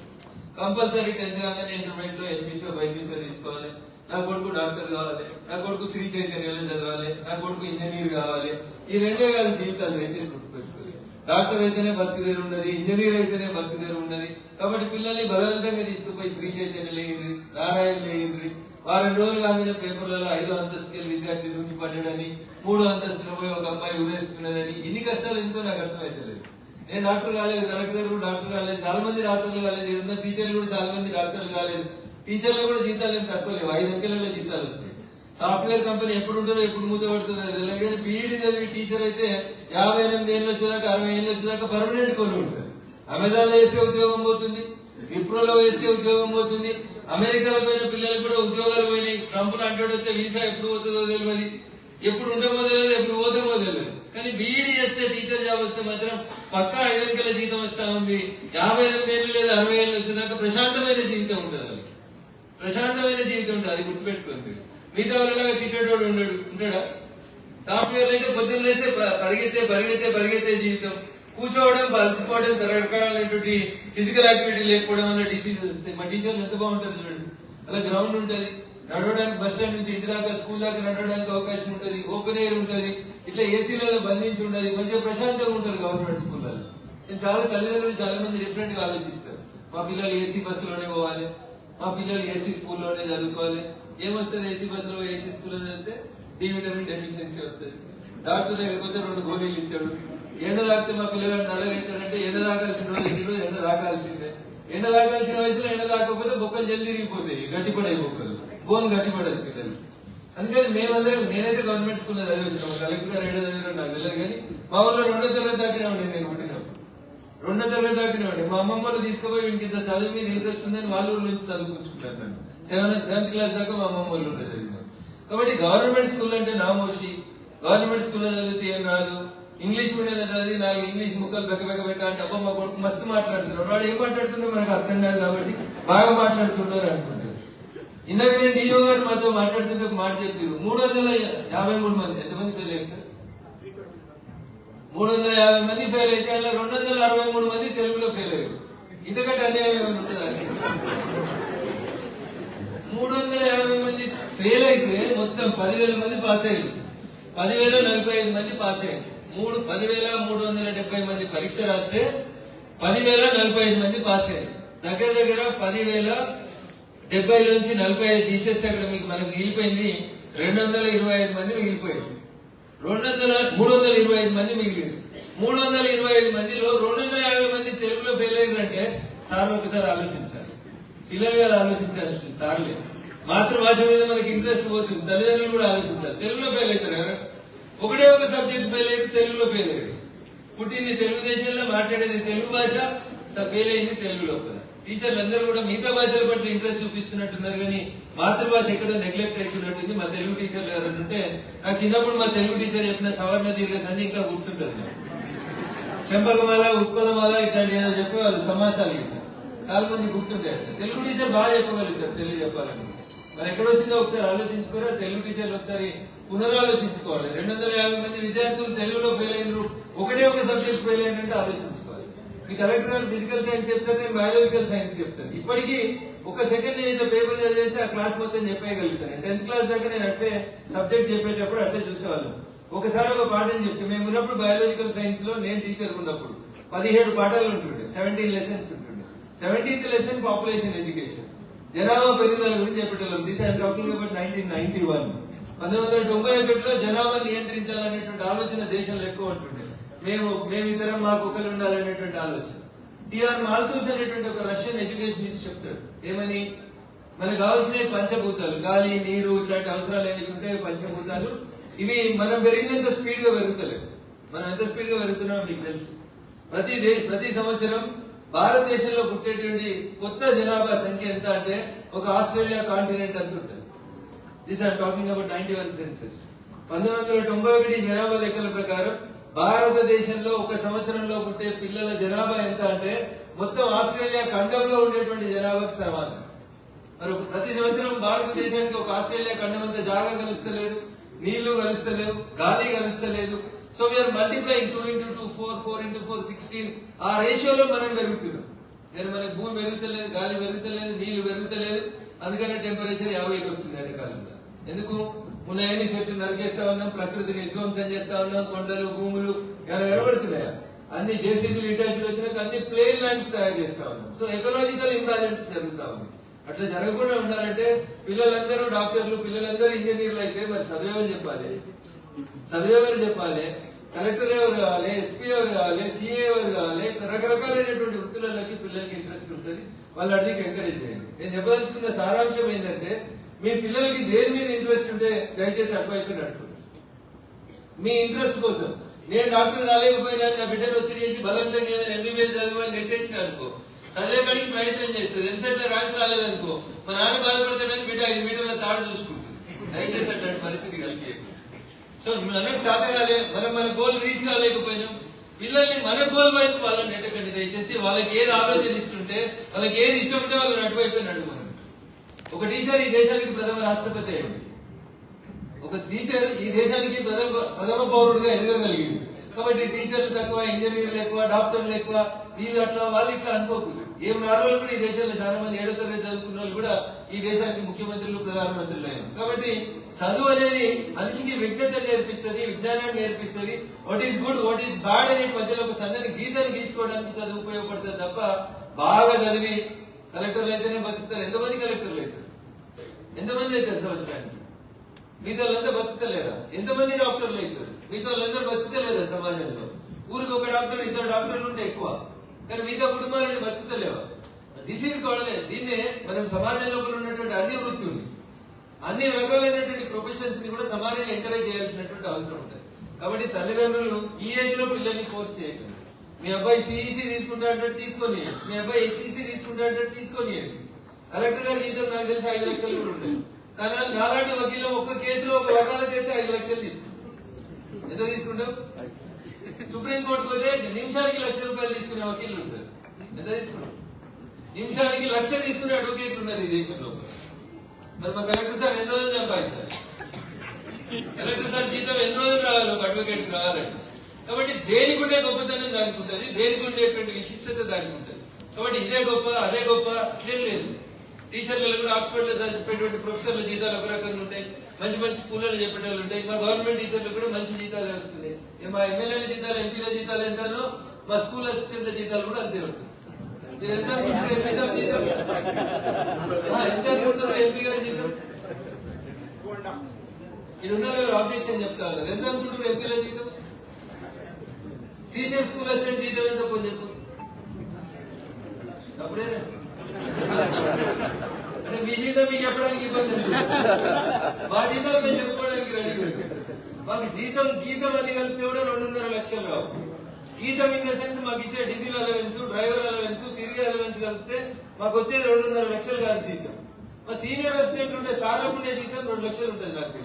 కంపల్సరీ టెన్త్ కాగానే ఇంటర్మీడియట్లో ఎంపీసీ బైపీసీ తీసుకోవాలి. నా కొడుకు డాక్టర్ కావాలి. నా కొడుకు శ్రీ చైతన్యలో చదవాలి. నా కొడుకు ఇంజనీర్ కావాలి. ఈ రెండే కాదు జీవితాలు దయచేసి గుర్తుపెట్టుకోవాలి. డాక్టర్ అయితేనే బతుకుదేరు ఉన్నది ఇంజనీర్ అయితేనే బతుకుదేరు ఉన్నది కాబట్టి పిల్లల్ని బలవంతంగా తీసుకుపోయి శ్రీ చైతన్య లేయిండ్రి నారాయణ లేయిండ్రి వారం రోజులు కాగానే పేపర్లలో ఐదో అంతస్తుకి విద్యార్థి దూకి పడ్డాడని మూడో అంతస్తులో పోయి ఒక అమ్మాయి ఉరేసుకున్నదని. ఇన్ని కష్టాలు ఎందుకో నాకు అర్థమైతలేదు. నేను డాక్టర్ కాలేదు కలెక్టర్ కూడా డాక్టర్ కాలేదు చాలా మంది డాక్టర్లు కాలేదు. ఉన్న టీచర్లు కూడా చాలా మంది డాక్టర్లు కాలేదు. టీచర్లు కూడా జీతాలు ఏం తక్కువ లేవు. ఐదు అంకెలలో జీతాలు వస్తాయి. సాఫ్ట్వేర్ కంపెనీ ఎప్పుడు ఉంటుందో ఎప్పుడు మూత పడుతుందో తెలియదు కానీ బీఈడీ చదివి టీచర్ అయితే యాభై ఎనిమిది ఏళ్ళు వచ్చేదాకా అరవై ఏళ్ళు వచ్చేదాకా పర్మనెంట్ కొని ఉంటుంది అమెజాన్లో వేస్తే ఉద్యోగం పోతుంది విప్రోలో వేస్తే ఉద్యోగం పోతుంది అమెరికాలో పోయిన పిల్లలు కూడా ఉద్యోగాలు పోయినాయి. ట్రంప్ అంటాడు వస్తే వీసా ఎప్పుడు పోతుందో తెలియదు ఎప్పుడు ఉంటుందో తెలియదు ఎప్పుడు పోతుందో తెలియదు కానీ బీఈడీ చేస్తే టీచర్ జాబ్ వస్తే మాత్రం పక్కా ఐదు అంకెల జీతం వస్తా ఉంది. యాభై ఎనిమిది ఏళ్ళు లేదా అరవై ఏళ్ళు వచ్చేదాకా ప్రశాంతమైన జీవితం ఉంటుంది వాళ్ళకి. ప్రశాంతమైన జీవితం ఉంటుంది అది గుర్తుపెట్టుకోండి మిగతా వాళ్ళలాగా తిట్టేటోడు ఉండడు. ఉంటాడా? సాఫ్ట్వేర్ అయితే పొద్దున్న పరిగెత్తే పరిగెత్తే పరిగెత్తే జీవితం. కూర్చోవడం అలసిపోవడం రకరకాలైనటువంటి ఫిజికల్ యాక్టివిటీ లేకపోవడం వల్ల డిసీజెస్ వస్తాయి. మా టీచర్లు ఎంత బాగుంటుంది చూడండి. అలా గ్రౌండ్ ఉంటుంది. నడవడానికి బస్ స్టాండ్ నుంచి ఇంటి దాకా స్కూల్ దాకా నడవడానికి అవకాశం ఉంటుంది. ఓపెన్ ఎయిర్ ఉంటుంది. ఇట్లా ఏసీలలో బంధించి ఉండదు మంచిగా ప్రశాంతంగా ఉంటారు గవర్నమెంట్ స్కూళ్ళలో నేను చాలా తల్లిదండ్రులు చాలా మంది డిఫరెంట్గా ఆలోచిస్తారు. మా పిల్లలు ఏసీ బస్సులోనే పోవాలి. మా పిల్లలు ఏసీ స్కూల్లోనే చదువుకోవాలి. ఏమొస్తుంది ఏసీ బస్సులో ఏసీ స్కూల్లో చదివితే డి విటమిన్ డెఫిషియన్సీ వస్తుంది. డాక్టర్ దగ్గర పోతే రెండు గోళీలు ఇచ్చాడు. ఎండ తాకితే మా పిల్లగాడు నల్లగైతాడంటే ఎండ తాగాల్సిన వయసులో ఎండ తాగాల్సిందే ఎండ తాగాల్సిన వయసులో ఎండ తాకపోతే బొక్కలు జల్ది తిరిగిపోతాయి గట్టిపడాయి బొక్కలు బోన్ గట్టిపడదు పిల్లలు. అందుకని మేమందరం నేనైతే గవర్నమెంట్ స్కూల్లో చదివించాను కలెక్టర్ గారు ఏడో చదివిన నాకు తెలియదు కానీ మా ఊళ్ళో రెండో తరగతి దాకా నేను పుట్టినప్పుడు. రెండో తరగతి దాకా మా అమ్మమ్మ వాళ్ళు తీసుకుపోయి వీనికి ఇంత చదువు మీద ఇంట్రెస్ట్ ఉందని వాళ్ళ ఊళ్ళో నుంచి చదువుకుంటున్నాను నేను సెవెన్ సెవెంత్ క్లాస్ దాకా మా అమ్మమ్మ వాళ్ళు చదివినాను కాబట్టి గవర్నమెంట్ స్కూల్ అంటే నామోషి గవర్నమెంట్ స్కూల్లో చదివితే ఏం రాదు? ఇంగ్లీష్ మీడియం చదివి నాలుగు ఇంగ్లీష్ ముక్కలు బెక్క బెక్క బెక్క అంటే అబ్బా మా కొడుకు మస్తు మాట్లాడుతున్నాడు వాడు ఏం మాట్లాడుతుందో మనకు అర్థం కాదు కాబట్టి బాగా మాట్లాడుతున్నారు అనుకుంటారు ఇందాక నేను డిఓ గారు మాతో మాట్లాడుతుంటే ఒక మాట చెప్పారు. మూడు వందల యాభై మూడు మంది ఎంతమంది ఫెయిల్ అయ్యారు సార్? మూడు వందల యాభై మంది ఫెయిల్ అయితే అలా రెండు వందల అరవై మూడు మంది తెలుగులో ఫెయిల్ అయ్యారు. ఇంతకంటే అన్యాయం ఏమైనా ఉంటుందా? మూడు వందల యాభై మంది ఫెయిల్ అయితే మొత్తం పదివేల మంది పాస్ అయ్యారు. పదివేల నలభై ఐదు మంది పాస్ అయ్యారు. మూడు పదివేల మూడు వందల డెబ్బై మంది పరీక్ష రాస్తే పదివేల నలభై ఐదు మంది పాస్ అయ్యారు. దగ్గర దగ్గర పదివేల డెబ్బై నుంచి నలభై ఐదు తీసేస్తే అక్కడ మీకు మనకు మిగిలిపోయింది రెండు వందల ఇరవై ఐదు మంది మిగిలిపోయారు. రెండు వందల మూడు వందల ఇరవై ఐదు మంది మిగిలింది మూడు వందల ఇరవై ఐదు మందిలో రెండు వందల యాభై మంది తెలుగులో ఫెయిల్ అయ్యారంటే సార్ ఒకసారి ఆలోచించాలి. పిల్లలు కదా ఆలోచించాల్సింది సార్లే మాతృభాష మీద మనకి ఇంట్రెస్ట్ పోతుంది. తల్లిదండ్రులు కూడా ఆలోచించాలి. తెలుగులో ఫెయిల్ అవుతారు ఎవరు? ఒకటే ఒక సబ్జెక్ట్ ఫెయిల్ అయింది తెలుగులో ఫెయిల్ అయ్యారు పుట్టింది తెలుగుదేశంలో మాట్లాడేది తెలుగు భాష ఫెయిల్ అయింది తెలుగు లోపల. టీచర్లు అందరూ కూడా మిగతా భాషల పట్ల ఇంట్రెస్ట్ చూపిస్తున్నట్టున్నారు కానీ మాతృభాష ఎక్కడ నెగ్లెక్ట్ అవుతున్నట్టుంది మా తెలుగు టీచర్లు ఎవరు అంటే నాకు చిన్నప్పుడు మా తెలుగు టీచర్ చెప్పిన సవర్ణ దీర్ఘ ఇంకా గుర్తుంటుంది చెంపకమాల ఉత్పదమాల ఇట్లాంటి ఏదో చెప్పేవాళ్ళు సమాసాలు ఇట్లా. చాలా మంది గుర్తుంటాయంట తెలుగు టీచర్ బాగా చెప్పగలుగుతారు తెలుగు చెప్పాలంటే. మరి ఎక్కడ వచ్చిందో ఒకసారి ఆలోచించుకోరా? తెలుగు టీచర్లు ఒకసారి పునరాలోచించుకోవాలి. రెండు వందల యాభై మంది విద్యార్థులు తెలుగులో ఫెయిల్ అయినరు. ఒకటే ఒక సబ్జెక్ట్ ఫెయిల్ అయినంటే ఆలోచించుకోవాలి. మీ కలెక్టర్ గారు ఫిజికల్ సైన్స్ చెప్తారు నేను బయాలజికల్ సైన్స్ చెప్తాను. ఇప్పటికీ ఒక సెకండ్ నేను పేపర్ చదివేసి ఆ క్లాస్ మొత్తం చెప్పేయగలుగుతాను. టెన్త్ క్లాస్ దాకా నేను అట్లే సబ్జెక్ట్ చెప్పేటప్పుడు అట్లే చూసేవాళ్ళం. ఒకసారి ఒక పాఠం చెప్తే మేము ఉన్నప్పుడు బయాలజికల్ సైన్స్లో నేను టీచర్ ఉన్నప్పుడు పదిహేడు పాఠాలు ఉంటుండే సెవెంటీన్ లెసన్స్ ఉంటుండే. సెవెంటీన్త్ లెసన్ పాపులేషన్ ఎడ్యుకేషన్ జనాభా పెరుగుదల గురించి చెప్పేటోళ్ళం. This I'm talking about nineteen ninety one పంతొమ్మిది వందల తొంభై ఒకటిలో జనాభా నియంత్రించాలనేటువంటి ఆలోచన దేశంలో ఎక్కువ ఉంటుండే. మేము మేమిద్దరం మాకు ఒకరు ఉండాలనేటువంటి ఆలోచన. టిఆర్ మాల్తూస్ అనేటువంటి ఒక రష్యన్ ఎడ్యుకేషనిస్ట్ చెప్తాడు. ఏమని? మనకు కావాల్సిన పంచభూతాలు. గాలి నీరు ఇట్లాంటి అవసరాలు ఏవి ఉంటే పంచభూతాలు. ఇవి మనం పెరిగినంత స్పీడ్గా పెరుగుతలేదు మనం ఎంత స్పీడ్గా పెరుగుతున్నామో మీకు తెలుసు. ప్రతి దే- ప్రతి సంవత్సరం భారతదేశంలో పుట్టేటువంటి కొత్త జనాభా సంఖ్య ఎంత అంటే ఒక ఆస్ట్రేలియా కాంటినెంట్ అంత ఉంటుంది this are talking about ninety one census పంతొమ్మిది వందల తొంభై ఒకటి జనాభా లెక్కల ప్రకారం భారతదేశంలో ఒక సంవత్సరంలో పుట్టే పిల్లల జనాభా ఎంత అంటే మొత్తం ఆస్ట్రేలియా ఖండంలో ఉండేటువంటి జనాభాకు సమానం. మరి ప్రతి సంవత్సరం భారతదేశానికి ఒక ఆస్ట్రేలియా ఖండం అంత జాగా కలుస్తలేదు నీళ్ళు కలుస్తలేవు గాలి కలుస్తలేదు. So we are multiplying two into two four four into four sixteen ఆ రేషియోలో మనం పెరుగుతున్నాం. కానీ మనకి భూమి పెరుగుతలేదు గాలి పెరుగుతలేదు నీళ్ళు పెరుగుతలేదు. అందుకనే టెంపరేచర్ యాభైకి వస్తుంది ఎండాకాలంలో ఎందుకు? ఉన్నాయని చెట్లు నరికేస్తా ఉన్నాం ప్రకృతిని విధ్వంసం చేస్తా ఉన్నాం కొండలు భూములు ఇలా ఎరబడుతున్నాయా అన్ని జేసీబీలు ఇంటర్వ్యూలు వచ్చినాక అన్ని ప్లేన్ ల్యాండ్స్ తయారు చేస్తా ఉన్నాం. సో ఎకలాజికల్ ఇంబ్యాలెన్స్ జరుగుతా ఉంది. అట్లా జరగకుండా ఉండాలంటే పిల్లలందరూ డాక్టర్లు పిల్లలందరూ ఇంజనీర్లు అయితే మరి చదివేమని చెప్పాలి. చదివేవారు చెప్పాలి. కలెక్టర్ ఎవరు కావాలి ఎస్పీ ఎవరు కావాలి సిఏ ఎవరు కావాలి? రకరకాలైనటువంటి వృత్తులలోకి పిల్లలకి ఇంట్రెస్ట్ ఉంటుంది. వాళ్ళు అడిగి ఎంకరేజ్ చేయండి. నేను చెప్పదలుచుకున్న సారాంశం ఏంటంటే మీ పిల్లలకి దేని మీద ఇంట్రెస్ట్ ఉంటే దయచేసి అటువైపు మీ ఇంట్రెస్ట్ కోసం. నేను డాక్టర్ కాలేకపోయినా నా బిడ్డను ఒత్తిడి చేసి బలవంతంగా ఏమైనా ఎంబీబీఎస్ చదివని నెట్టేసిన అనుకో. చదివే కాడికి ప్రయత్నం చేస్తుంది. ఎంసెట్లో ర్యాంక్ రాలేదనుకో. మా నాన్న బాధపడతాడని బిడ్డ ఐదు మీటర్ల తాడ చూసుకుంటుంది. దయచేసి అట్లాంటి పరిస్థితి కలిగి సో మనకు చేత కాలే మనం మన గోల్ రీచ్ కాలేకపోయినాం. పిల్లల్ని మన గోల్ వైపు వాళ్ళని నెట్టకండి. దయచేసి వాళ్ళకి ఏది ఆలోచన ఇస్తుంటే వాళ్ళకి ఏది ఇష్టం ఉంటే వాళ్ళని అటువైపు నడుమని ఒక టీచర్ ఈ దేశానికి ప్రథమ రాష్ట్రపతి అయ్యింది ఒక టీచర్ ఈ దేశానికి ప్రథమ ప్రథమ పౌరుడుగా ఎదగగలిగింది కాబట్టి టీచర్లు తక్కువ ఇంజనీర్లు ఎక్కువ డాక్టర్లు ఎక్కువ వీళ్ళు అట్లా వాళ్ళు ఇట్లా అనుకోకూడదు ఏం రావాలి కూడా ఈ దేశంలో చాలా మంది ఏడో తరగతి చదువుకున్న వాళ్ళు కూడా ఈ దేశానికి ముఖ్యమంత్రులు ప్రధానమంత్రులు అయ్యారు. కాబట్టి చదువు అనేది మనిషికి విజ్ఞత నేర్పిస్తుంది విజ్ఞానాన్ని నేర్పిస్తుంది. What is good what is bad అనే మధ్యలో ఒక సన్నని గీతను గీసుకోవడానికి చదువు ఉపయోగపడుతుంది తప్ప బాగా చదివి కలెక్టర్లు అయితేనే బతుకుతారు. ఎంతమంది కలెక్టర్లు అవుతారు ఎంతమంది అవుతారు సంవత్సరానికి? మిగతా వాళ్ళంతా బతుకలేరా ఎంతమంది డాక్టర్లు అవుతారు మిగతా వాళ్ళందరూ బతుకలేరా సమాజంలో? ఊరికి ఒక డాక్టర్ ఇద్దరు డాక్టర్లు ఉంటే ఎక్కువ. కానీ మిగతా కుటుంబాలని బతుకుతలేవా? దిస్ ఈజ్ కాల్డ్ దీన్నే మనం సమాజంలో ఉన్నటువంటి అన్ని వృత్తుల్ని అన్ని రకాలైనటువంటి ప్రొఫెషన్స్ని కూడా సమాజంగా ఎంకరేజ్ చేయాల్సినటువంటి అవసరం ఉంటుంది. కాబట్టి తల్లిదండ్రులు ఈ ఏజ్లో పిల్లల్ని ఫోర్స్ చేయకండి. మీ అబ్బాయి సిఈసి తీసుకుంటా అంటే తీసుకొని మీ అబ్బాయి హెచ్ఈసి తీసుకుంటా తీసుకొని కలెక్టర్ గారి జీతం నాకు తెలిసి ఐదు లక్షలు కూడా ఉంటాయి కానీ నాలాంటి వకీలు ఒక్క కేసులో ఒక వకాలత్ అయితే ఐదు లక్షలు తీసుకుంటాం. ఎంత తీసుకుంటాం? సుప్రీంకోర్టుకు పోతే నిమిషానికి లక్ష రూపాయలు తీసుకునే వకీలు ఉంటారు. ఎంత తీసుకుంటాం? నిమిషానికి లక్ష తీసుకునే అడ్వకేట్ ఉన్నారు ఈ దేశంలో మరి మా కలెక్టర్ సార్ ఎన్ని రోజులు సంపాదించాలి? కలెక్టర్ సార్ జీతం ఎన్ని రోజులు రావాలి? ఒక అడ్వకేట్ రావాలంటే. కాబట్టి దేనికి ఉండే గొప్పతనం దానికి ఉంటుంది దేనికి ఉండేటువంటి విశిష్టత దానికి ఉంటుంది. కాబట్టి ఇదే గొప్ప అదే గొప్ప అట్లేం లేదు. టీచర్లు కూడా హాస్పిటల్ చెప్పేటువంటి ప్రొఫెసర్ల జీతాలు ఒక రకంగా ఉంటాయి. మంచి మంచి స్కూళ్ళలో చెప్పేటోళ్ళు ఉంటాయి. మా గవర్నమెంట్ టీచర్లు కూడా మంచి జీతాలు వస్తుంది మా ఎమ్మెల్యేల జీతాలు ఎంపీల జీతాలు ఎంతనో మా స్కూల్ అసిస్టెంట్ల జీతాలు కూడా అంతే ఉంటుంది మీరు ఎంత ఎంపీ గారి జీతం? ఇక్కడ ఉన్న ఆబ్జెక్షన్ చెప్తా ఉన్నారు. ఎంత అనుకుంటారు ఎంపీల జీతం? సీనియర్ స్కూల్ అసిస్టెంట్ జీతం ఎంత పోయి చెప్పు అప్పుడే అంటే మీ జీతం మీకు చెప్పడానికి ఇబ్బంది మా జీతం మేము చెప్పుకోవడానికి రెడీ మాకు జీతం గీతం అని కలిపితే కూడా రెండున్నర లక్షలు రావు. గీతం ఇన్ ద సెన్స్ మాకు ఇచ్చే డీజిల్ అలవెన్స్ డ్రైవర్ అలవెన్స్ తిరిగి అలవెన్స్ కలిపితే మాకు వచ్చేది రెండున్నర లక్షలు కాదు జీతం. మా సీనియర్ అసిస్టెంట్ ఉండే సార్లకు ఉండే జీతం రెండు లక్షలు ఉంటుంది నాకు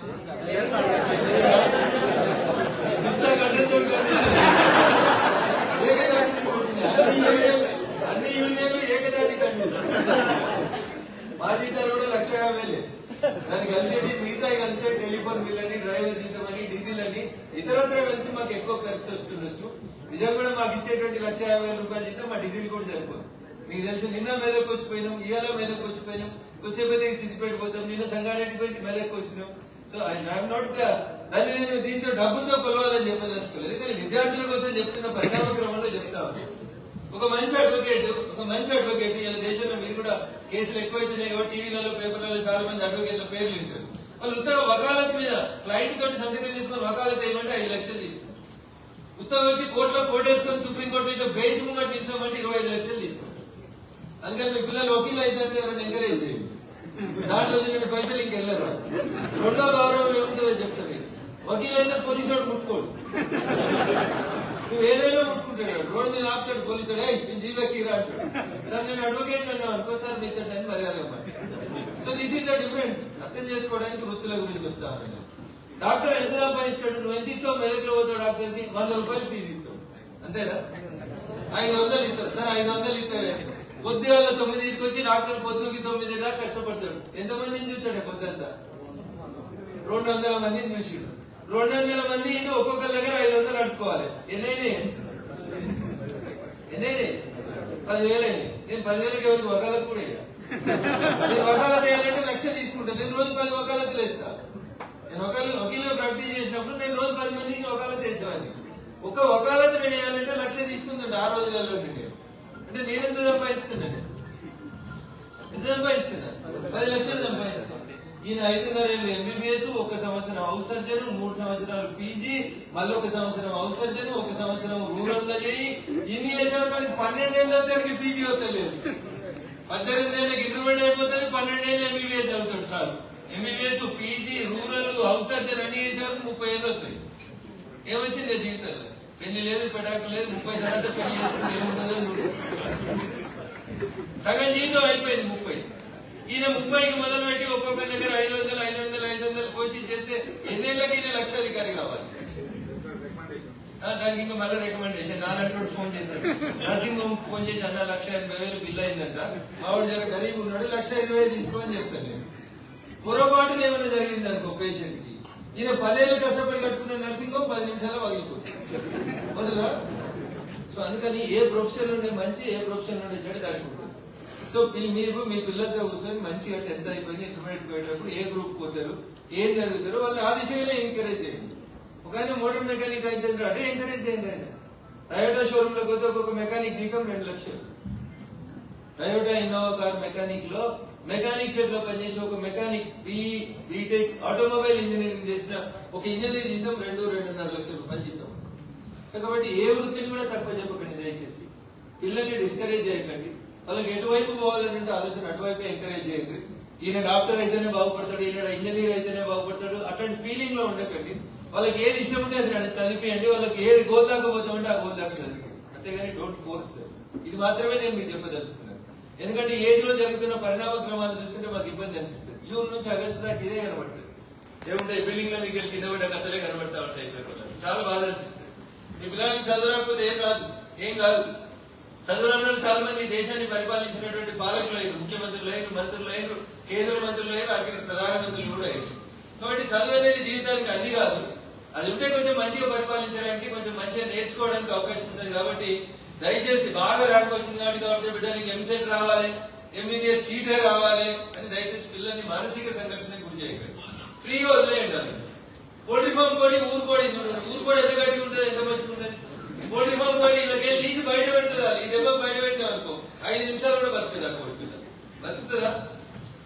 అన్ని యూనియన్లు అన్ని యూనియన్లు ఏకదాటి మా జీతాలు కూడా లక్ష యాభైలే దాన్ని కలిసేది మిగతా కలిసే టెలిఫోన్ బిల్ అని డ్రైవర్ జీతం అని డీజిల్ అని ఇతరత్ర కలిసి మాకు ఎక్కువ ఖర్చు వస్తుండొచ్చు. నిజం కూడా మాకు ఇచ్చేటువంటి లక్ష యాభై రూపాయలు జీతం మా డీజిల్ కూడా సరిపోదు. మీకు తెలిసి నిన్న మీద వచ్చిపోయినాం ఇవాళ మీద వచ్చిపోయినాం కొద్దిసేపు అయితే సిద్దిపేట పోతాం. నిన్న సంగారెడ్డి పోయి మెదక్ వచ్చినాం. సో ఐఎమ్ నాట్ దాన్ని నేను దీంతో డబ్బుతో కొలవాలని చెప్పదలుచుకోలేదు కానీ విద్యార్థుల కోసం చెప్తున్న పరిణామ క్రమంలో చెప్తా ఒక మంచి అడ్వకేట్ ఒక మంచి అడ్వకేట్ ఇలా దేశంలో మీరు కూడా కేసులు ఎక్కువైతున్నాయి కాబట్టి టీవీలలో పేపర్లలో చాలా మంది అడ్వకేట్ల పేర్లు వింటారు. వాళ్ళు ఉత్తర వకాలత్ మీద క్లయింట్ తోటి సంతకం చేసుకుని వకాలత్ ఏమంటే ఐదు లక్షలు తీసుకున్నారు ఉత్తరం వచ్చి కోర్టులో కోటేసుకొని సుప్రీం కోర్టు ఇట్లా బెంచ్ ముంగట్ నిల్చోమంటే ఇరవై ఐదు లక్షలు తీసుకున్నారు అందుకని మీ పిల్లలు వకీలు అయితే ఎవరైనా ఎంకరేజ్ చేయండి. దాంట్లో వచ్చిన పైసలు ఇంక వెళ్ళరు. రెండో గౌరవం ఏముంటుందో చెప్తుంది. వకీలైతే అయితే పోలీసు వాడు ముట్టుకోడు. నువ్వు ఏదైనా ముట్టుకుంటాడు. అనుకుంటాడు రోడ్ మీద ఆపుతాడు పోలీసుడు. "ఏయ్, నేను జీలోకి రా అంటాడు. నేను అడ్వకేట్ అన్నావు అనుకో సార్ మీతో అని మర్యాద so this is the difference అర్థం చేసుకోవడానికి వృత్తుల గురించి చెప్తాను డాక్టర్ ఎంత సంపాదిస్తాడు? నువ్వు ఎంత ఇస్తావు? మెదక్లో పోతావు డాక్టర్కి వంద రూపాయలు ఫీజు ఇస్తావు. అంతేనా? ఐదు వందలు ఇస్తారు. సార్ ఐదు వందలు ఇస్తారు పొద్దుగాల తొమ్మిదింటికి వచ్చి డాక్టర్ పొద్దుకి తొమ్మిది దాకా కష్టపడతాడు. ఎంతమందిని చూస్తాడు పొద్దంతా? రెండు వందల మందిని చూసిండు? రెండు వందల మంది ఇంటి ఒక్కొక్కరి దగ్గర ఐదు వందలు అడుకోవాలి ఎన్నైనా ఎన్నైనా పదివేలైంది నేను పదివేలకి ఎవరికి వకాలకు కూడా ఇయ్య. నేను వకాలత్ వేయాలంటే లక్ష తీసుకుంటాను. నేను రోజు పది వకాలతులు వేస్తా. నేను ఒకళ్ళు వకీలుగా ప్రాక్టీస్ చేసినప్పుడు నేను రోజు పది మందికి వకాలత్ వేసేవాడిని. ఒక వకాలత్ నేను వేయాలంటే లక్ష తీసుకుంటుండే ఆ రోజులలో నేను. అంటే నేను ఎంత సంపాదిస్తున్నాను ఎంత సంపాదిస్తున్నా? పది లక్షలు సంపాదిస్తున్నా. ఈయన ఐదున్నర ఏళ్ళు ఎంబీబీఎస్ ఒక సంవత్సరం హౌస్ సర్జన్ మూడు సంవత్సరాలు పీజీ మళ్ళీ ఒక సంవత్సరం హౌస్ సర్జన్ ఒక సంవత్సరం రూరల్లో చేయి ఇన్ని చేసిన కానీ పన్నెండు దగ్గరికి పీజీ వస్తలేదు. పద్దెనిమిది ఏళ్ళకి ఇంటర్మీడియట్ అయిపోతుంది పన్నెండేళ్ళు ఎంబీబీఎస్ చదువుతాడు sir. MBBS PG rural house surgeon అన్ని చేసారు ముప్పై ఏళ్ళు వస్తాయి. ఏమొచ్చింది జీవితంలో? పెళ్ళి లేదు పెటాకు లేదు ముప్పై తర్వాత పెళ్ళి చేసుకుంటే ఏముంటుందో సగం జీవితం అయిపోయింది ముప్పై. ఈయన ముప్పైకి మొదలు పెట్టి ఒక్కొక్క దగ్గర ఐదు వందలు ఐదు వందలు ఐదు వందలు కోచింగ్ చేస్తే ఎన్నేళ్ళకి ఈయన లక్షాధికారి కావాలి? దానికి ఇంకా మళ్ళీ రికమెండేషన్ నాన్నట్టు ఫోన్ చేశాడు నర్సింగ్ హోమ్ ఫోన్ చేసి అన్న లక్ష ఎనభై వేలు బిల్ అయిందంట. ఆవిడ జర గరీబ్ ఉన్నాడు లక్ష ఇరవై వేలు తీసుకోమని చెప్తాను నేను. పొరపాటున ఏమైనా జరిగింది అనుకో పేషెంట్ ఈయన పదేళ్ళు కష్టపడి కట్టుకున్న నర్సింగ్ హోమ్ పది నిమిషాలు వదిలిపోతుంది సో అందుకని ఏ ప్రొఫెషన్ నుండి మంచి ఏ ప్రొఫెషన్ నుండి చెడు దాటుకుంటుంది సో మీ- మీరు మీ పిల్లలతో కూర్చొని మంచిగా టెన్త్ అయిపోయింది ఇంటర్మీడియట్ పోయేటప్పుడు ఏ గ్రూప్ పోతారు ఏం చదువుతారు వాళ్ళు ఆ విషయంలో ఎంకరేజ్ చేయండి. ఒక ఆయన మోటార్ మెకానిక్ అయితే అంటే ఎంకరేజ్ చేయండి ఆయన. టయోటా షోరూమ్లో పోతే ఒక్కొక్క మెకానిక్ జీతం రెండు లక్షలు. టయోటా ఇన్నోవా కార్ మెకానిక్లో మెకానిక్ షెడ్లో పనిచేసే ఒక mechanic BE BTech automobile engineering చేసిన ఒక ఇంజనీర్ జీతం రెండు రెండున్నర లక్షల రూపాయలు జీతం. కాబట్టి ఏ వృత్తిని కూడా తక్కువ చెప్పకండి దయచేసి. పిల్లల్ని డిస్కరేజ్ చేయకండి. వాళ్ళకి ఎటువైపు పోవాలనంటే ఆలోచన అటువైపే ఎంకరేజ్ చేయండి. ఈయన డాక్టర్ అయితేనే బాగుపడతాడు ఈయన ఇంజనీర్ అయితేనే బాగుపడతాడు అట్లాంటి ఫీలింగ్లో ఉండకండి. వాళ్ళకి ఏది ఇష్టం ఉంటే అది నన్ను చదివియండి వాళ్ళకి ఏది గోల్ పోతామంటే ఆ గోల్ దాకా అంతేగాని డోంట్ ఫోర్స్ ఇది మాత్రమే నేను మీకు చెప్పదలుచుకున్నాను ఎందుకంటే ఈ ఏజ్లో జరుగుతున్న పరిణామ క్రమాలు చూస్తుంటే మాకు ఇబ్బంది అనిపిస్తుంది. జూన్ నుంచి ఆగస్టు దాకా ఇదే కనబడుతుంది. ఏముంటాయి బిల్డింగ్లో మీకు కింద పడ్డ కథలే కనబడతా ఉంటాయి చాలా బాధ అనిపిస్తుంది. ఈ పిల్లలకి చదవకపోతే ఏం కాదు ఏం కాదు. చదువురంలో చాలా మంది దేశాన్ని పరిపాలించినటువంటి పాలకులు అయ్యారు. ముఖ్యమంత్రులు అయ్యారు మంత్రులు అయ్యారు కేంద్ర మంత్రులు అయ్యారు అక్కడ ప్రధానమంత్రులు కూడా అయ్యారు. కాబట్టి చదువు అనేది జీవితానికి అన్ని కాదు. అది ఉంటే కొంచెం మంచిగా పరిపాలించడానికి కొంచెం మంచిగా నేర్చుకోవడానికి అవకాశం ఉంటుంది కాబట్టి దయచేసి బాగా ర్యాంక్ వచ్చింది కాబట్టి కాబట్టి నీకు ఎంసెట్ రావాలి ఎంబీబీఎస్ సీటే రావాలి అని దయచేసి పిల్లల్ని మానసిక సంఘర్షణకు గురి చేయకండి. ఫ్రీగా వదిలేయండి అది. పోల్ట్రీ ఫామ్ కోడి ఊరు కోడి ఊరు ఎంత గట్టి ఉంటుంది ఎంత మంచిగా ఉంటుంది? పోల్ట్రీ ఫామ్ కోడి ఇళ్ళకి తీసి బయట పెడుతుంది? అది దెబ్బ బయట పెట్టినాం అనుకో ఐదు నిమిషాలు కూడా బతుకుతుంది ఆ కోడి పిల్ల? బతుకుతుందా?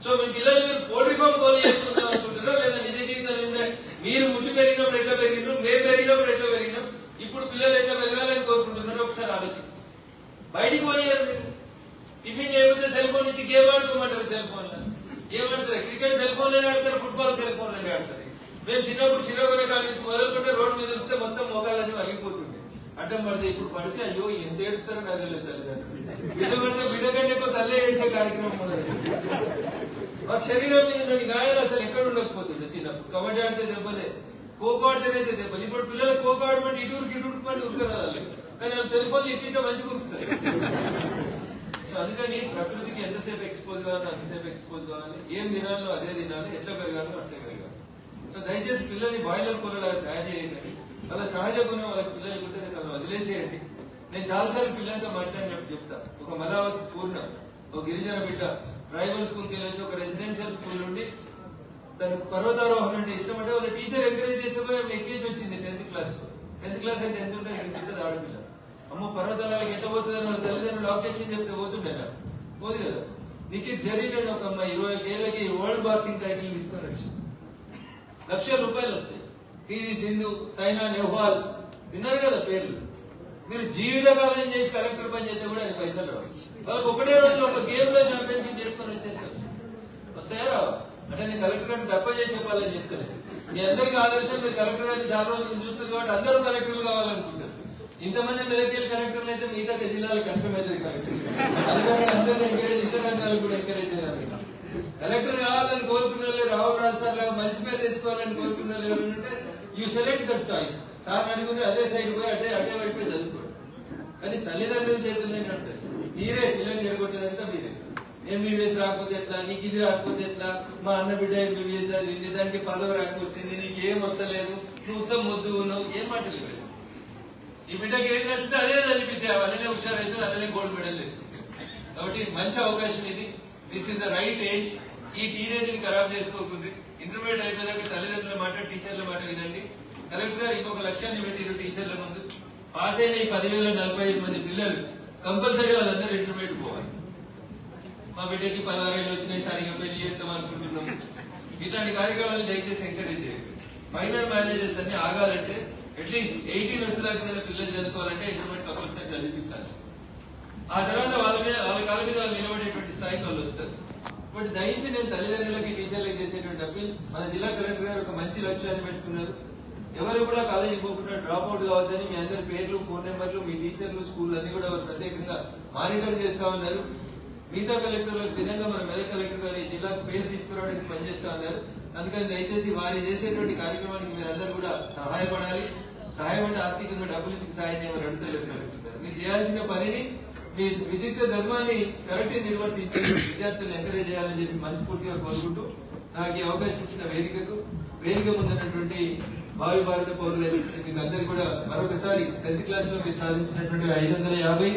సో మీ పిల్లలు మీరు పోల్ట్రీ ఫామ్ కోడి చేసుకుందాం అనుకుంటున్నారా? లేదా నిజ జీవితం ఉండే మీరు ముట్టి పెరిగినప్పుడు ఎట్లా పెరిగినారు? మేము పెరిగినప్పుడు ఎట్లా పెరిగినాం? ఇప్పుడు పిల్లలు ఎట్లా పెరగాలని కోరుకుంటున్నారు ఒకసారి ఆలోచించండి బయటికి పోయారు మీరు టిఫిన్ చేయకపోతే సెల్ ఫోన్ ఇచ్చి గేమ్ ఆడుకోమంటారు సెల్ ఫోన్ ఏమంటారు క్రికెట్ సెల్ ఫోన్లోనే ఆడతారు ఫుట్బాల్ సెల్ ఫోన్లోనే ఆడతారు. మేము చిన్నప్పుడు చిన్నగానే కానీ మొదలుకుంటే రోడ్డు మీద ఉంటే మొత్తం మోకాళ్ళని వగిపోతుండే అడ్డం పడితే ఇప్పుడు పడితే అయ్యో ఎంత ఏడుస్తారో నాకు తెలియదు తల్లిదండ్రులు. బిడ్డ పడితే బిడ్డ కంటే ఎక్కువ తల్లే ఏడిసే కార్యక్రమం మా శరీరం మీద గాయాలు అసలు ఎక్కడ ఉండకపోతుండే చిన్నప్పుడు. కబడ్డీ ఆడితే దెబ్బలే. ఖోఖో ఆడితేనైతే దెబ్బలు ఇప్పుడు పిల్లలు ఖోఖో ఆడమంటే ఇటు ఇటు ఉరుకుమంటే కానీ వాళ్ళు సెల్ ఫోన్ ఇటు ఇటు మంచిగా ఉరుకుతారు సో అందుకని ప్రకృతికి ఎంతసేపు ఎక్స్పోజ్ కావాలి అంతసేపు ఎక్స్పోజ్ కావాలి. ఏం తినాలో అదే తినాలి. ఎట్లా పెరగాలో అట్లే పెరగాలి. సో దయచేసి పిల్లల్ని బాయిలర్ కూరలాగా తయారు చేయండి. వాళ్ళ సహజ గుణం వాళ్ళకి పిల్లలు ఉంటే కదా వదిలేసేయండి. నేను చాలాసార్లు పిల్లలతో మాట్లాడినప్పుడు చెప్తా. ఒక మలావతి పూర్ణ ఒక గిరిజన బిడ్డ ట్రైబల్ స్కూల్కి వెళ్ళొచ్చి ఒక రెసిడెన్షియల్ స్కూల్ నుండి తనకు పర్వతారోహణ అంటే ఇష్టం అంటే వాళ్ళ టీచర్ ఎంకరేజ్ చేస్తే పోయి ఆమె ఎక్కేసి వచ్చింది టెన్త్ క్లాస్ టెన్త్ క్లాస్ అంటే ఎంత ఉంటుంది? ఎంత ఉంటుంది ఆడపిల్ల. అమ్మ పర్వతాలకు ఎట్ట పోతుంది వాళ్ళ తల్లిదండ్రులు ఆపరేషన్ చెప్తే పోతుండే కదా. పోదు కదా. నిఖిత్ జరీన్ ఒక అమ్మాయి ఇరవై ఏళ్ళకి వరల్డ్ బాక్సింగ్ టైటిల్ తీసుకొని వచ్చింది. లక్షల రూపాయలు వస్తాయి. పివి సింధు సైనా నెహ్వాల్. విన్నారు కదా పేర్లు. మీరు జీవితకాలం చేసి కలెక్టర్ పని చేస్తే కూడా ఆయన పైసలు రావు. వాళ్ళకి ఒకటే రోజులో ఒక గేమ్లో ఛాంపియన్షిప్ చేసుకొని వచ్చేస్తారు. వస్తాయా రావా? అంటే నేను కలెక్టర్ గారిని తప్ప చేసి చెప్పాలని చెప్తాను మీ అందరికీ ఆదర్శం మీరు కలెక్టర్ గారిని చాలా రోజులు చూస్తారు కాబట్టి అందరూ కలెక్టర్లు కావాలనుకుంటారు ఇంతమంది మెదక్కి కలెక్టర్లు అయితే మిగతా జిల్లాలకు కష్టమవుతుంది కలెక్టర్. అందుకని అందరినీ ఎంకరేజ్ ఇతర రంగాలు కూడా ఎంకరేజ్ చేయాలి. కలెక్టర్ కావాలని కోరుకున్న వాళ్ళు రావు రాస్తారు మంచి పేరు తెచ్చుకోవాలని కోరుకున్న వాళ్ళు you select that choice sir అడుగుని అదే సైడ్ పోయి అటే అటే పడిపోయి చదువుకోండి. కానీ తల్లిదండ్రుల చేతుల్లోనే ఉంటుంది. మీరే పిల్లల్ని చెడగొట్టేదంతా మీరే. ఎంబీబీఎస్ రాకపోతే ఎట్లా? నీకు ఇది రాకపోతే ఎట్లా? మా అన్న బిడ్డ ఎంబీబీఎస్ చదివింది దానికి పదవి రాకొచ్చింది నీకు ఏం వస్తలేదు నువ్వు ఉత్తమ ముద్దు ఉన్నావు ఏం మాటలు ఇవ్వలేదు ఈ బిడ్డకి ఏది నచ్చితే అదే చదివించే అలానే హుషారైతే అలానే గోల్డ్ మెడల్ తెచ్చుకుంటాడు కాబట్టి మంచి అవకాశం ఇది. This is the right age ఈ టీనేజ్ని ఖరాబ్ చేసుకోకుండా. ఇంటర్మీడియట్ అయిపోయాక తల్లిదండ్రుల మాట టీచర్ల మాట వినండి. కలెక్టర్ గారు ఇంకొక లక్ష్యాన్ని పెట్టిరు టీచర్ల ముందు. పాస్ అయిన ఈ పదివేల నలభై ఐదు మంది పిల్లలు కంపల్సరీ వాళ్ళందరూ ఇంటర్మీడియట్ పోవాలి. మా బిడ్డకి పదహారు ఏళ్ళు వచ్చినాయి సరిగా పెళ్ళి చేద్దాం అనుకుంటున్నాం. ఇట్లాంటి కార్యక్రమాలు దయచేసి ఎంకరేజ్ చేయండి. మైనర్ మ్యారేజెస్ అన్ని ఆగాలంటే అట్లీస్ట్ ఎయిటీన్ వచ్చే దాకా పిల్లలు చదువుకోవాలంటే ఇంటర్మీడియట్ కంపల్సరీ చదివించాలి. ఆ తర్వాత వాళ్ళ మీద వాళ్ళ కాళ్ళ మీద వాళ్ళు నిలబడేటువంటి స్థాయికి వాళ్ళు వస్తారు. ఇప్పుడు దయించి నేను తల్లిదండ్రులకి టీచర్లకు చేసేటువంటి అప్పీల్ మన జిల్లా కలెక్టర్ గారు ఒక మంచి లక్ష్యాన్ని పెట్టుకున్నారు. ఎవరు కూడా కాలేజీ పోకుండా డ్రాప్ అవుట్ కావద్దని మీ అందరి పేర్లు ఫోన్ నెంబర్లు మీ టీచర్లు స్కూల్ అన్ని కూడా ప్రత్యేకంగా మానిటర్ చేస్తా ఉన్నారు. మిగతా కలెక్టర్లకు భిన్నంగా మన మెదక్ కలెక్టర్ గారు ఈ జిల్లాకు పేరు తీసుకురావడానికి పనిచేస్తా ఉన్నారు. అందుకని దయచేసి వారు చేసేటువంటి కార్యక్రమానికి మీరందరూ కూడా సహాయపడాలి. సహాయపడి ఆర్థికంగా డబ్బులు ఇచ్చి సహాయం చేయమని అడుగుతలేదు మీరు చేయాల్సిన పనిని మీ విద్యుత్ ధర్మాన్ని కరెక్ట్ నిర్వర్తించి విద్యార్థులను ఎంకరేజ్ చేయాలని చెప్పి మనస్ఫూర్తిగా కోరుకుంటూ నాకు ఈ అవకాశం ఇచ్చిన వేదికకు వేదిక ముందున్నటువంటి భావి భారత పౌరులైనటువంటి మీకు అందరికీ కూడా మరొకసారి టెన్త్ క్లాస్లో మీరు సాధించినటువంటి ఐదు వందల యాభై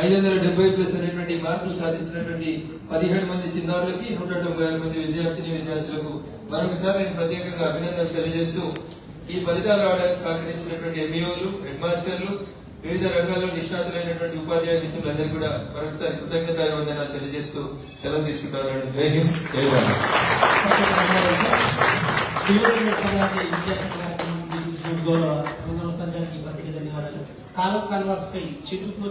ఐదు వందల డెబ్బై ప్లస్ అనేటువంటి మార్కులు సాధించినటువంటి పదిహేడు మంది చిన్నారులకి నూట డెబ్బై ఆరు మంది విద్యార్థిని విద్యార్థులకు మరొకసారి నేను ప్రత్యేకంగా అభినందనలు తెలియజేస్తూ ఈ ఫలితాలు రావడానికి సహకరించినటువంటి ఎంఈఓలు హెడ్ మాస్టర్లు వివిధ రంగాల్లో నిష్ణాతులైనటువంటి ఉపాధ్యాయ మిత్రులందరూ కూడా మరొకసారి కృతజ్ఞత వందనాలు తెలియజేస్తూ సెలవు తీసుకుంటారు ధన్యవాదాలు. కాలం కాన్వాస్ పై చిరుకూరి